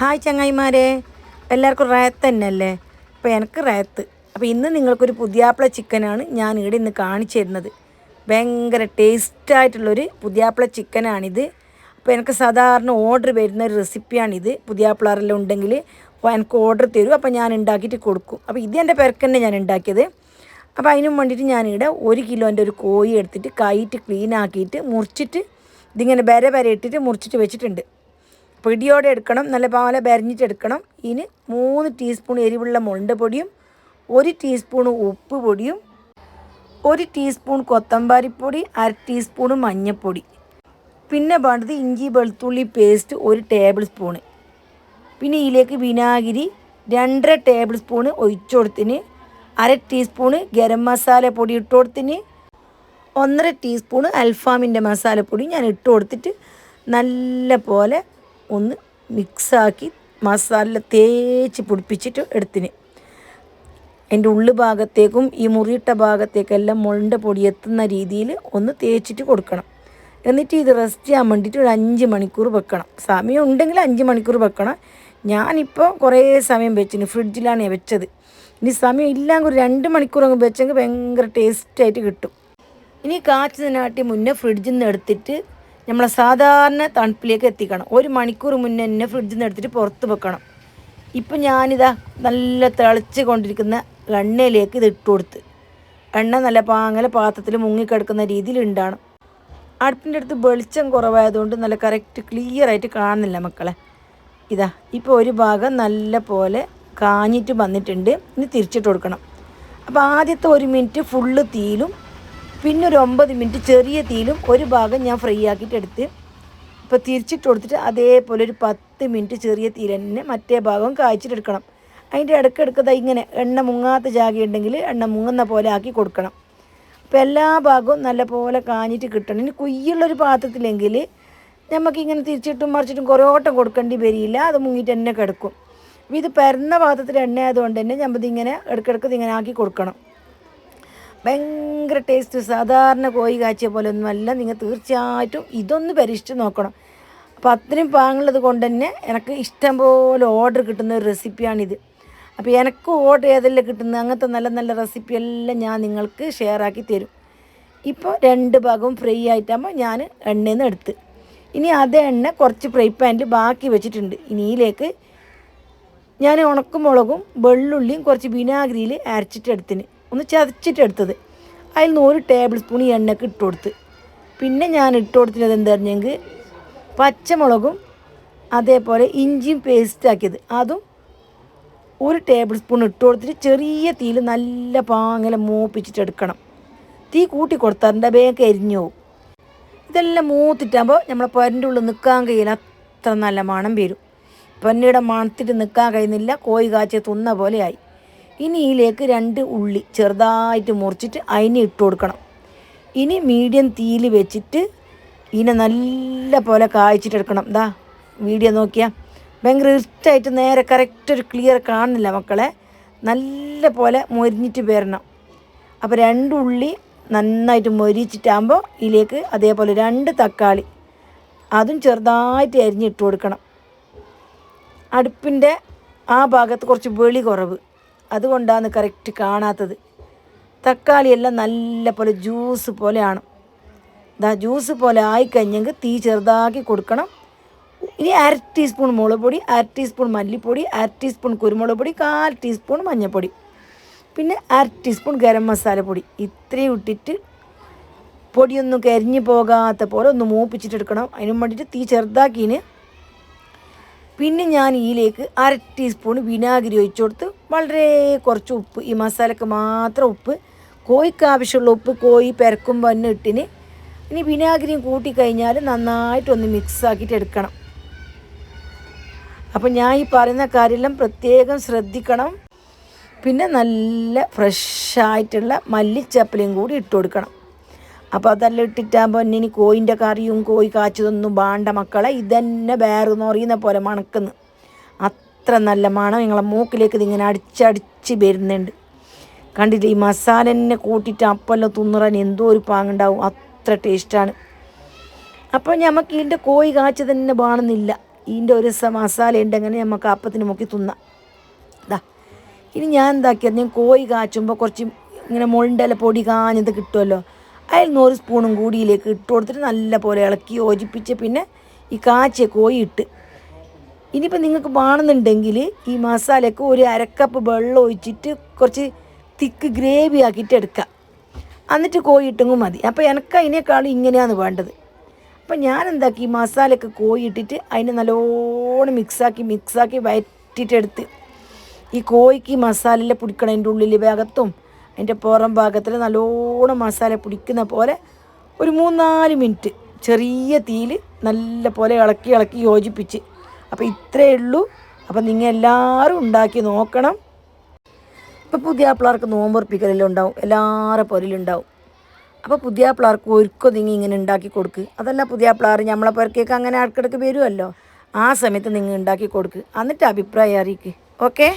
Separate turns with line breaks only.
Hi ചങ്ങായിമാരെ. എല്ലാവർക്കും റാത്ത് തന്നെയല്ലേ? അപ്പോൾ എനിക്ക് റാത്ത്. അപ്പോൾ ഇന്ന് നിങ്ങൾക്കൊരു പുതിയാപ്പിള ചിക്കനാണ് ഞാൻ ഇവിടെ ഇന്ന് കാണിച്ചു തരുന്നത്. ഭയങ്കര ടേസ്റ്റായിട്ടുള്ളൊരു പുതിയാപ്പിള ചിക്കനാണിത്. അപ്പോൾ എനിക്ക് സാധാരണ ഓർഡർ വരുന്ന ഒരു റെസിപ്പിയാണിത് പുതിയാപ്പിളാറെല്ലാം ഉണ്ടെങ്കിൽ അപ്പോൾ എനിക്ക് ഓർഡർ തരും. അപ്പോൾ ഞാൻ ഉണ്ടാക്കിയിട്ട് കൊടുക്കും. അപ്പോൾ ഇത് എന്റെ പെരക്ക് തന്നെ ഞാൻ ഉണ്ടാക്കിയത് അപ്പോൾ അതിനും വേണ്ടിയിട്ട് ഞാനിവിടെ ഒരു കിലോന്റെ ഒരു കോഴി എടുത്തിട്ട് കൈയിട്ട് ക്ലീൻ ആക്കിയിട്ട് മുറിച്ചിട്ട് ഇതിങ്ങനെ ബര ബര ഇട്ടിട്ട് മുറിച്ചിട്ട് വെച്ചിട്ടുണ്ട്. പിടിയോടെ എടുക്കണം നല്ല പോലെ ബരഞ്ഞിട്ടെടുക്കണം. ഇനി മൂന്ന് ടീസ്പൂൺ എരിവുള്ള മുണ്ട പൊടിയും ഒരു ടീസ്പൂൺ ഉപ്പ് പൊടിയും ഒരു ടീസ്പൂൺ കൊത്തമ്പാരിപ്പൊടി അര ടീസ്പൂൺ മഞ്ഞൾപ്പൊടി പിന്നെ വേണ്ടത് ഇഞ്ചി വെളുത്തുള്ളി പേസ്റ്റ് ഒരു ടേബിൾ സ്പൂണ് പിന്നെ ഇതിലേക്ക് വിനാഗിരി രണ്ടര ടേബിൾ സ്പൂണ് ഒഴിച്ചു കൊടുത്തിന് അര ടീസ്പൂണ് ഗരം മസാല പൊടി ഇട്ട് കൊടുത്തിന് ഒന്നര ടീസ്പൂണ് അൽഫാമിന്റെ മസാലപ്പൊടി ഞാൻ ഇട്ട് കൊടുത്തിട്ട് നല്ല പോലെ ഒന്ന് മിക്സാക്കി മസാല തേച്ച് പിടിപ്പിച്ചിട്ട് എടുത്തിന്. അതിന്റെ ഉള്ളു ഭാഗത്തേക്കും ഈ മുറിയിട്ട ഭാഗത്തേക്കെല്ലാം മുളന്റെ പൊടി എത്തുന്ന രീതിയിൽ ഒന്ന് തേച്ചിട്ട് കൊടുക്കണം. എന്നിട്ട് ഇത് റെസ്റ്റ് ചെയ്യാൻ വേണ്ടിയിട്ട് ഒരു അഞ്ച് മണിക്കൂർ വെക്കണം. സമയം ഉണ്ടെങ്കിൽ അഞ്ച് മണിക്കൂർ വെക്കണം. ഞാനിപ്പോൾ കുറേ സമയം വെച്ചിന് ഫ്രിഡ്ജിലാണ് വെച്ചത്. ഇനി സമയം ഇല്ലെങ്കിൽ ഒരു രണ്ട് മണിക്കൂർ അങ്ങ് വെച്ചെങ്കിൽ ഭയങ്കര ടേസ്റ്റായിട്ട് കിട്ടും. ഇനി കാച്ചു നാട്ടി മുന്നേ ഫ്രിഡ്ജിൽ നിന്ന് എടുത്തിട്ട് നമ്മളെ സാധാരണ തണുപ്പിലേക്ക് എത്തിക്കണം. ഒരു മണിക്കൂർ മുന്നേ തന്നെ ഫ്രിഡ്ജിൽ നിന്ന് എടുത്തിട്ട് പുറത്ത് വെക്കണം. ഇപ്പം ഞാനിതാ നല്ല തിളച്ച് കൊണ്ടിരിക്കുന്ന എണ്ണയിലേക്ക് ഇത് ഇട്ട് കൊടുത്ത്. എണ്ണ നല്ല പാങ്ങല പാത്രത്തിൽ മുങ്ങിക്കിടക്കുന്ന രീതിയിൽ ഉണ്ടാണ് അടുപ്പിന്റെ അടുത്ത് വെളിച്ചം കുറവായതുകൊണ്ട് നല്ല കറക്റ്റ് ക്ലിയർ ആയിട്ട് കാണുന്നില്ല മക്കളെ. ഇതാ ഇപ്പോൾ ഒരു ഭാഗം നല്ല പോലെ കാഞ്ഞിട്ട് വന്നിട്ടുണ്ട്. ഇനി തിരിച്ചിട്ട് കൊടുക്കണം. അപ്പോൾ ആദ്യത്തെ ഒരു മിനിറ്റ് ഫുള്ള് തീയിലും പിന്നെ ഒരു ഒമ്പത് മിനിറ്റ് ചെറിയ തീയിലും ഒരു ഭാഗം ഞാൻ ഫ്രൈ ആക്കിയിട്ട് എടുത്ത് ഇപ്പോൾ തിരിച്ചിട്ട് കൊടുത്തിട്ട് അതേപോലെ ഒരു പത്ത് മിനിറ്റ് ചെറിയ തീയിൽ തന്നെ മറ്റേ ഭാഗം കായ്ച്ചിട്ടെടുക്കണം അതിന്റെ ഇടയ്ക്കിടയ്ക്ക് ഇങ്ങനെ എണ്ണ മുങ്ങാത്ത ജാഗയുണ്ടെങ്കിൽ എണ്ണ മുങ്ങുന്ന പോലെ ആക്കി കൊടുക്കണം. അപ്പോൾ എല്ലാ ഭാഗവും നല്ല പോലെ കാഞ്ഞിട്ട് കിട്ടണം. ഇനി കുയ്യുള്ളൊരു പാത്രത്തിലെങ്കിൽ നമുക്കിങ്ങനെ തിരിച്ചിട്ടും മറിച്ചിട്ടും കുറേ ഓട്ടം കൊടുക്കേണ്ടി വരില്ല. അത് മുങ്ങിയിട്ട് തന്നെ കിടക്കും. ഇത് പരന്ന പാത്രത്തിൽ എണ്ണ ആയതുകൊണ്ട് തന്നെ നമ്മളിതിങ്ങനെ ഇടയ്ക്കിടയ്ക്ക് ഇങ്ങനെ ആക്കി കൊടുക്കണം. ഭയങ്കര ടേസ്റ്റ് സാധാരണ കോഴി കാച്ചിയ പോലെ ഒന്നുമല്ല നിങ്ങൾ തീർച്ചയായിട്ടും ഇതൊന്ന് പരീക്ഷിച്ച് നോക്കണം. അപ്പോൾ അത്രയും പാങ്ങുള്ളത് കൊണ്ട് തന്നെ എനിക്ക് ഇഷ്ടം പോലെ ഓർഡർ കിട്ടുന്ന ഒരു റെസിപ്പിയാണിത് അപ്പോൾ എനിക്ക് ഓർഡർ ഏതെല്ലാം കിട്ടുന്ന അങ്ങനത്തെ നല്ല നല്ല റെസിപ്പി എല്ലാം ഞാൻ നിങ്ങൾക്ക് ഷെയർ ആക്കി തരും. ഇപ്പോൾ രണ്ട് ഭാഗവും ഫ്രൈ ആയിട്ടാകുമ്പോൾ ഞാൻ എണ്ണയിൽ നിന്ന് എടുത്ത്. ഇനി അതേ എണ്ണ കുറച്ച് ഫ്രൈ പാനിൽ ബാക്കി വെച്ചിട്ടുണ്ട്. ഇനിയിലേക്ക് ഞാൻ ഉണക്കമുളകും വെള്ളുള്ളിയും കുറച്ച് വിനാഗിരിയിൽ അരച്ചിട്ട് എടുത്തിന്. ഒന്ന് ചതച്ചിട്ടെടുത്തത്. അതിൽ നിന്ന് ഒരു ടേബിൾ സ്പൂൺ എണ്ണയ്ക്ക് ഇട്ട് കൊടുത്ത് പിന്നെ ഞാൻ ഇട്ട് കൊടുത്തത് എന്താ പറഞ്ഞെങ്കിൽ പച്ചമുളകും അതേപോലെ ഇഞ്ചിയും പേസ്റ്റ് ആക്കിയത്. അതും ഒരു ടേബിൾ സ്പൂൺ ഇട്ട് കൊടുത്തിട്ട് ചെറിയ തീയിൽ നല്ല പാങ്ങല മൂപ്പിച്ചിട്ട് എടുക്കണം തീ കൂട്ടി കൊടുത്താറിന്റെ വേഗം എരിഞ്ഞു ഇതെല്ലാം മൂത്തിട്ടാകുമ്പോൾ നമ്മളെ പൊരന്റെ ഉള്ളിൽ നിൽക്കാൻ കഴിയില്ല. അത്ര നല്ല മണം വരും. പൊന്നയുടെ മണത്തിട്ട് നിൽക്കാൻ കഴിയുന്നില്ല. കോഴി കാച്ചിയ തുന്ന പോലെയായി ഇനി ഇതിലേക്ക് രണ്ട് ഉള്ളി ചെറുതായിട്ട് മുറിച്ചിട്ട് അതിനെ ഇട്ട് കൊടുക്കണം. ഇനി മീഡിയം തീയിൽ വെച്ചിട്ട് ഇതിനെ നല്ല പോലെ കായ്ച്ചിട്ടെടുക്കണം ദാ വീഡിയോ നോക്കിയാൽ ഭയങ്കര ഇഷ്ടമായിട്ട് നേരെ കറക്റ്റ് ഒരു ക്ലിയർ കാണുന്നില്ല മക്കളെ. നല്ല പോലെ മൊരിഞ്ഞിട്ട് വരണം. അപ്പോൾ രണ്ട് ഉള്ളി നന്നായിട്ട് മൊരിച്ചിട്ടാകുമ്പോൾ ഇതിലേക്ക് അതേപോലെ രണ്ട് തക്കാളി അതും ചെറുതായിട്ട് അരിഞ്ഞിട്ട് കൊടുക്കണം. അടുപ്പിന്റെ ആ ഭാഗത്ത് കുറച്ച് വെളി കുറവ്. അതുകൊണ്ടാണ് കറക്റ്റ് കാണാത്തത്. തക്കാളിയെല്ലാം നല്ല പോലെ ജ്യൂസ് പോലെയാണ്. ഇതാ ജ്യൂസ് പോലെ ആയിക്കഴിഞ്ഞെങ്കിൽ തീ ചെറുതാക്കി കൊടുക്കണം. ഇനി അര ടീസ്പൂൺ മുളക് പൊടി അര ടീസ്പൂൺ മല്ലിപ്പൊടി അര ടീസ്പൂൺ കുരുമുളക് പൊടി കാൽ ടീസ്പൂൺ മഞ്ഞൾപ്പൊടി പിന്നെ അര ടീസ്പൂൺ ഗരം മസാലപ്പൊടി. ഇത്രയും ഇട്ടിട്ട് പൊടിയൊന്നും കരിഞ്ഞു പോകാത്ത പോലെ ഒന്ന് മൂപ്പിച്ചിട്ടെടുക്കണം. അതിനും വേണ്ടിയിട്ട് തീ ചെറുതാക്കിന് പിന്നെ ഞാൻ ഇതിലേക്ക് അര ടീസ്പൂൺ വിനാഗിരി ഒഴിച്ചു കൊടുത്ത് വളരെ കുറച്ച് ഉപ്പ് ഈ മസാലക്ക് മാത്രം ഉപ്പ് കോഴിക്ക് ആവശ്യമുള്ള ഉപ്പ് കോഴി പെരക്കുമ്പോൾ തന്നെ ഇട്ടിന്. ഇനി വിനാഗിരിയും കൂട്ടിക്കഴിഞ്ഞാൽ നന്നായിട്ടൊന്ന് മിക്സ് ആക്കിയിട്ട് എടുക്കണം. അപ്പം ഞാൻ ഈ പറയുന്ന കാര്യമെല്ലാം പ്രത്യേകം ശ്രദ്ധിക്കണം. പിന്നെ നല്ല ഫ്രഷായിട്ടുള്ള മല്ലിച്ചപ്പലയും കൂടി ഇട്ട് കൊടുക്കണം. അപ്പോൾ അതെല്ലാം ഇട്ടിട്ടാകുമ്പോൾ ഇനി കോയിന്റെ കറിയും കോഴി കാച്ചതൊന്നും വേണ്ട മക്കളെ. ഇതന്നെ വേറെന്ന് പറയുന്ന പോലെ മണക്കുന്നു. അത്ര നല്ല മണം നിങ്ങളെ മൂക്കിലേക്ക് ഇതിങ്ങനെ അടിച്ചടിച്ച് വരുന്നുണ്ട്. കണ്ടില്ലേ ഈ മസാല തന്നെ കൂട്ടിയിട്ട് അപ്പെല്ലാം തിന്നുറാൻ എന്തോ ഒരു പാങ്ങുണ്ടാവും. അത്ര ടേസ്റ്റാണ്. അപ്പോൾ നമുക്ക് ഇതിന്റെ കോഴി കാച്ച തന്നെ വേണമെന്നില്ല. ഇതിന്റെ ഒരു മസാല ഉണ്ടെങ്കിൽ നമുക്ക് അപ്പത്തിന് മുക്കി തിന്നാം. ഇതാ ഇനി ഞാൻ എന്താക്കിയത്? ഞാൻ കോഴി കാച്ചുമ്പോൾ കുറച്ച് ഇങ്ങനെ മുളിന്റെ പൊടി കാഞ്ഞത് കിട്ടുമല്ലോ അതിൽ നൂറ് സ്പൂണും കൂടിയിലേക്ക് ഇട്ട് കൊടുത്തിട്ട് നല്ല പോലെ ഇളക്കി യോജിപ്പിച്ച് പിന്നെ ഈ കാച്ചിയ കോഴി ഇട്ട് ഇനിയിപ്പോൾ നിങ്ങൾക്ക് വേണമെന്നുണ്ടെങ്കിൽ ഈ മസാലയ്ക്ക് ഒരു അരക്കപ്പ് വെള്ളം ഒഴിച്ചിട്ട് കുറച്ച് തിക്ക് ഗ്രേവി ആക്കിയിട്ട് എടുക്കുക. എന്നിട്ട് കോഴി ഇട്ടെങ്കിൽ മതി. അപ്പോൾ എനിക്ക് അതിനേക്കാളും ഇങ്ങനെയാണ് വേണ്ടത്. അപ്പം ഞാൻ എന്താക്കി മസാലയൊക്കെ കോഴി ഇട്ടിട്ട് അതിനെ നല്ലോണം മിക്സാക്കി മിക്സാക്കി വയറ്റിട്ടെടുത്ത്. ഈ കോഴിക്ക് മസാലയിലെ മസാലയിൽ പിടിക്കണം അതിന്റെ ഉള്ളിൽ ഭാഗത്തും അതിന്റെ പുറം ഭാഗത്തിൽ നല്ലോണം മസാല പിടിക്കുന്ന പോലെ ഒരു മൂന്നാൽ മിനിറ്റ് ചെറിയ തീയിൽ നല്ല പോലെ ഇളക്കി ഇളക്കി യോജിപ്പിച്ച്. അപ്പോൾ ഇത്രയേ ഉള്ളൂ. അപ്പം നിങ്ങൾ എല്ലാവരും ഉണ്ടാക്കി നോക്കണം. ഇപ്പോൾ പുതിയ പിള്ളേർക്ക് നോമ്പുറപ്പിക്കലെല്ലാം ഉണ്ടാവും എല്ലാവരുടെ ഉണ്ടാവും അപ്പോൾ പുതിയ പിള്ളേർക്ക് ഒരുക്കം നിങ്ങൾ ഇങ്ങനെ ഉണ്ടാക്കി കൊടുക്ക്. അതല്ല പുതിയ പിള്ളേർ നമ്മളെ പുരക്കേക്ക് അങ്ങനെ ഇടക്കിടക്ക് വരുമല്ലോ ആ സമയത്ത് നിങ്ങൾ ഉണ്ടാക്കി കൊടുക്ക്. എന്നിട്ട് അഭിപ്രായം അറിയിക്കുക ഓക്കെ?